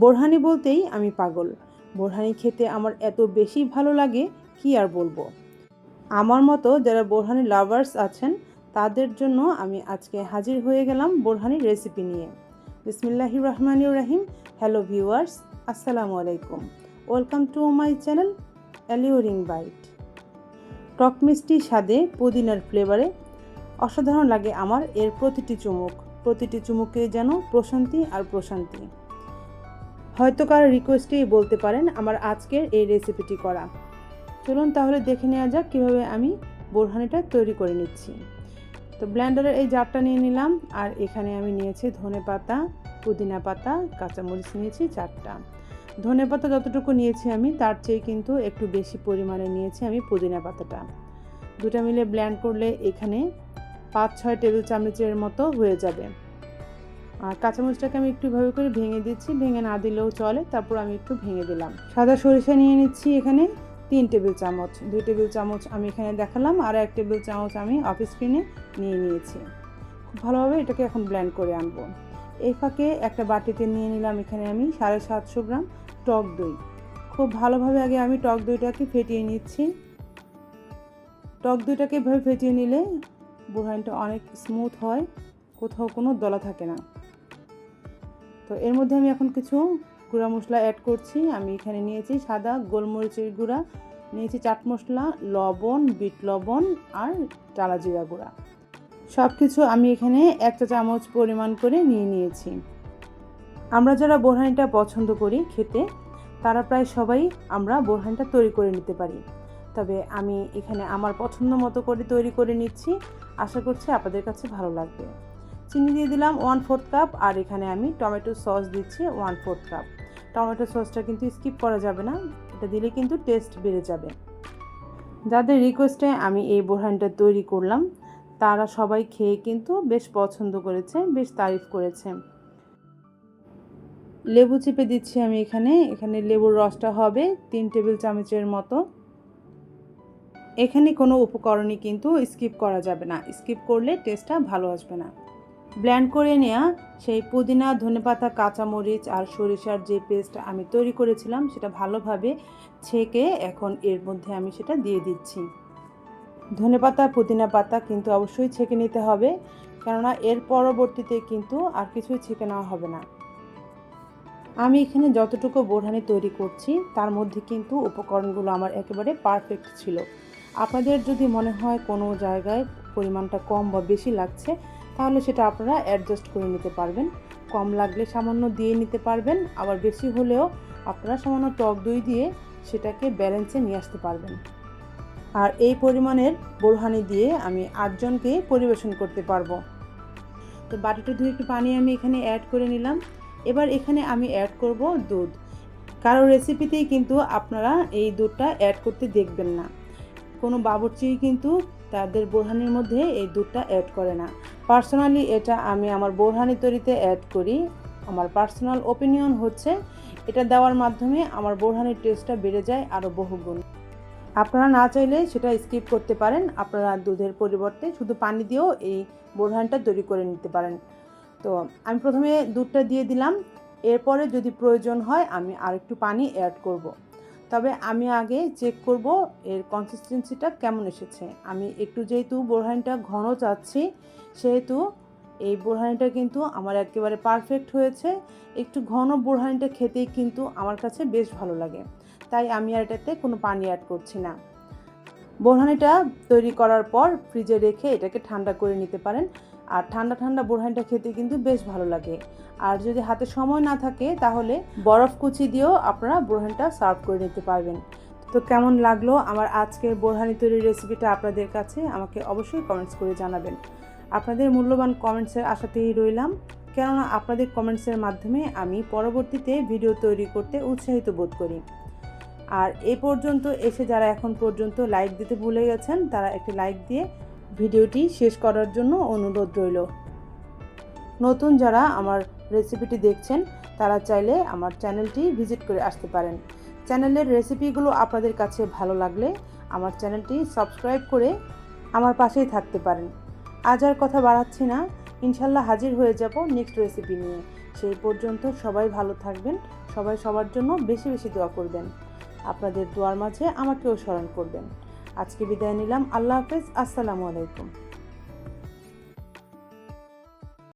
বোরহানি বলতেই আমি পাগল। বোরহানি খেতে আমার এত বেশি ভালো লাগে, কি আর বলব? আমার মতো যারা বোরহানি লাভার্স আছেন, তাদের জন্য আমি আজকে হাজির হয়ে গেলাম বোরহানির রেসিপি নিয়ে। বিসমিল্লাহির রহমানির রাহিম। হ্যালো ভিউয়ার্স, আসসালামু আলাইকুম। Welcome to my channel alluring bite. টক মিষ্টি স্বাদে পুদিনার ফ্লেভারে অসাধারণ লাগে আমার এর প্রতিটি চুমুক। প্রতিটি চুমুকে যেন প্রশান্তি আর প্রশান্তি। হয়তো কারও রিকোয়েস্টেই বলতে পারেন আমার আজকের এই রেসিপিটি করা। চলুন তাহলে দেখে নেওয়া যাক কীভাবে আমি বোরহানিটা তৈরি করে নিচ্ছি। তো ব্ল্যান্ডারের এই জারটা নিয়ে নিলাম আর এখানে আমি নিয়েছি ধনে পাতা, পুদিনা পাতা, কাঁচামরিচ নিয়েছি চারটা। ধনে পাতা যতটুকু নিয়েছি আমি, তার চেয়ে কিন্তু একটু বেশি পরিমাণে নিয়েছি আমি পুদিনা পাতাটা। দুটা মিলে ব্ল্যান্ড করলে এখানে পাঁচ ছয় টেবিল চামচের মতো হয়ে যাবে। আর কাঁচামরিচটাকে আমি একটু ভাবে করে ভেঙে দিচ্ছি, ভেঙে না দিলেও চলে, তারপর আমি একটু ভেঙে দিলাম। সাদা সরিষা নিয়ে নিচ্ছি এখানে তিন টেবিল চামচ, দুই টেবিল চামচ আমি এখানে দেখালাম, আর এক টেবিল চামচ আমি অফিস স্ক্রিনে নিয়ে নিয়েছি। খুব ভালোভাবে এটাকে এখন ব্ল্যান্ড করে আনব। এই ফাঁকে একটা বাটিতে নিয়ে নিলাম এখানে আমি সাড়ে সাতশো গ্রাম টক দই। খুব ভালোভাবে আগে আমি টক দইটাকে ফেটিয়ে নিচ্ছি। টক দইটাকে এভাবে ফেটিয়ে নিলে বোরহানটা অনেক স্মুথ হয়, কোথাও কোনো দলা থাকে না। তো এর মধ্যে আমি এখন কিছু গুঁড়া মশলা অ্যাড করছি। আমি এখানে নিয়েছি সাদা গোলমরিচের গুঁড়া, নিয়েছি চাট মশলা, লবণ, বিট লবণ আর টালা জিরা গুঁড়া। সব কিছু আমি এখানে এক চা চামচ পরিমাণ করে নিয়ে নিয়েছি। আমরা যারা বোরহানিটা পছন্দ করি খেতে, তারা প্রায় সবাই আমরা বোরহানিটা তৈরি করে নিতে পারি। তবে আমি এখানে আমার পছন্দ মতো করে তৈরি করে নিচ্ছি। আশা করছি আপনাদের কাছে ভালো লাগবে। চিনি দিয়ে দিলাম ওয়ান ফোর্থ কাপ আর এখানে আমি টমেটো সস দিচ্ছি ওয়ান ফোর্থ কাপ টমেটো সসটা কিন্তু স্কিপ করা যাবে না, এটা দিলে কিন্তু টেস্ট বেড়ে যাবে। যাদের রিকোয়েস্টে আমি এই বোরহানটা তৈরি করলাম, তারা সবাই খেয়ে কিন্তু বেশ পছন্দ করেছে, বেশ তারিফ করেছে। লেবু চিপে দিচ্ছি আমি এখানে এখানে লেবুর রসটা হবে তিন টেবিল চামচের মতো। এখানে কোনো উপকরণই কিন্তু স্কিপ করা যাবে না স্কিপ করলে টেস্টটা ভালো আসবে না। ব্ল্যান্ড করে নেওয়া সেই পুদিনা, ধনেপাতা, কাঁচামরিচ আর সরিষার যে পেস্ট আমি তৈরি করেছিলাম সেটা ভালোভাবে ছেঁকে এখন এর মধ্যে আমি সেটা দিয়ে দিচ্ছি। ধনেপাতা, পুদিনা পাতা কিন্তু অবশ্যই ছেঁকে নিতে হবে, কেননা এর পরবর্তীতে কিন্তু আর কিছুই ছেঁকে নেওয়া হবে না। আমি এখানে যতটুকু বোরহানি তৈরি করছি, তার মধ্যে কিন্তু উপকরণগুলো আমার একেবারে পারফেক্ট ছিল। আপনাদের যদি মনে হয় কোনো জায়গায় পরিমাণটা কম বা বেশি লাগছে তাহলে সেটা আপনারা অ্যাডজাস্ট করে নিতে পারবেন। কম লাগলে সামান্য দিয়ে নিতে পারবেন, আবার বেশি হলেও আপনারা সামান্য টক দই দিয়ে সেটাকে ব্যালেন্সে নিয়ে আসতে পারবেন। আর এই পরিমাণের বোরহানি দিয়ে আমি আটজনকে পরিবেশন করতে পারব। তো বাটিটা ধুয়ে একটু পানি আমি এখানে অ্যাড করে নিলাম। এবার এখানে আমি অ্যাড করব দুধ। কারও রেসিপিতেই কিন্তু আপনারা এই দুধটা অ্যাড করতে দেখবেন না। কোনো বাবুর্চি কিন্তু তাদের বোরহানির মধ্যে এই দুধটা অ্যাড করে না। পার্সোনালি এটা আমি আমার বোরহানি তৈরিতে অ্যাড করি। আমার পার্সোনাল ওপিনিয়ন হচ্ছে, এটা দেওয়ার মাধ্যমে আমার বোরহানির টেস্টটা বেড়ে যায় আরও বহুগুণ। আপনারা না চাইলে সেটা স্কিপ করতে পারেন। আপনারা দুধের পরিবর্তে শুধু পানি দিয়েও এই বোরহানটা তৈরি করে নিতে পারেন। তো আমি প্রথমে দুধটা দিয়ে দিলাম। এরপরে যদি প্রয়োজন হয়, আমি আর একটু পানি অ্যাড করব। তবে আমি আগে চেক করব এর কনসিস্টেন্সিটা কেমন এসেছে। আমি একটু যেহেতু বোরহানিটা ঘন চাচ্ছি, সেহেতু এই বোরহানিটা কিন্তু আমার একেবারে পারফেক্ট হয়েছে। একটু ঘন বোরহানিটা খেতেই কিন্তু আমার কাছে বেশ ভালো লাগে। তাই আমি আর এটাতে কোনো পানি অ্যাড করছি না। বোরহানিটা তৈরি করার পর ফ্রিজে রেখে এটাকে ঠান্ডা করে নিতে পারেন। আর ঠান্ডা ঠান্ডা বোরহানিটা খেতে কিন্তু বেশ ভালো লাগে। আর যদি হাতে সময় না থাকে, তাহলে বরফ কুচি দিয়েও আপনারা বোরহানটা সার্ভ করে নিতে পারবেন। তো কেমন লাগল আমার আজকের বোরহানি তৈরির রেসিপিটা আপনাদের কাছে? আমাকে অবশ্যই কমেন্টস করে জানাবেন। আপনাদের মূল্যবান কমেন্টসের আশাতেই রইলাম। কেননা আপনাদের কমেন্টসের মাধ্যমে আমি পরবর্তীতে ভিডিও তৈরি করতে উৎসাহিত বোধ করি। আর এ পর্যন্ত এসে যারা এখন পর্যন্ত লাইক দিতে ভুলে গেছেন, তারা একটি লাইক দিয়ে ভিডিওটি শেষ করার জন্য অনুরোধ রইল। নতুন যারা আমার রেসিপিটি দেখছেন, তারা চাইলে আমার চ্যানেলটি ভিজিট করে আসতে পারেন। চ্যানেলের রেসিপিগুলো আপনাদের কাছে ভালো লাগলে আমার চ্যানেলটি সাবস্ক্রাইব করে আমার পাশেই থাকতে পারেন। আজ আর কথা বাড়াচ্ছি না, ইনশাল্লাহ হাজির হয়ে যাব নেক্সট রেসিপি নিয়ে। সেই পর্যন্ত সবাই ভালো থাকবেন, সবাই সবার জন্য বেশি বেশি দোয়া করবেন। আপনাদের দোয়ার মাঝে আমাকেও স্মরণ করবেন। আজকে বিদায় নিলাম। আল্লাহ হাফেজ। আসসালামু আলাইকুম।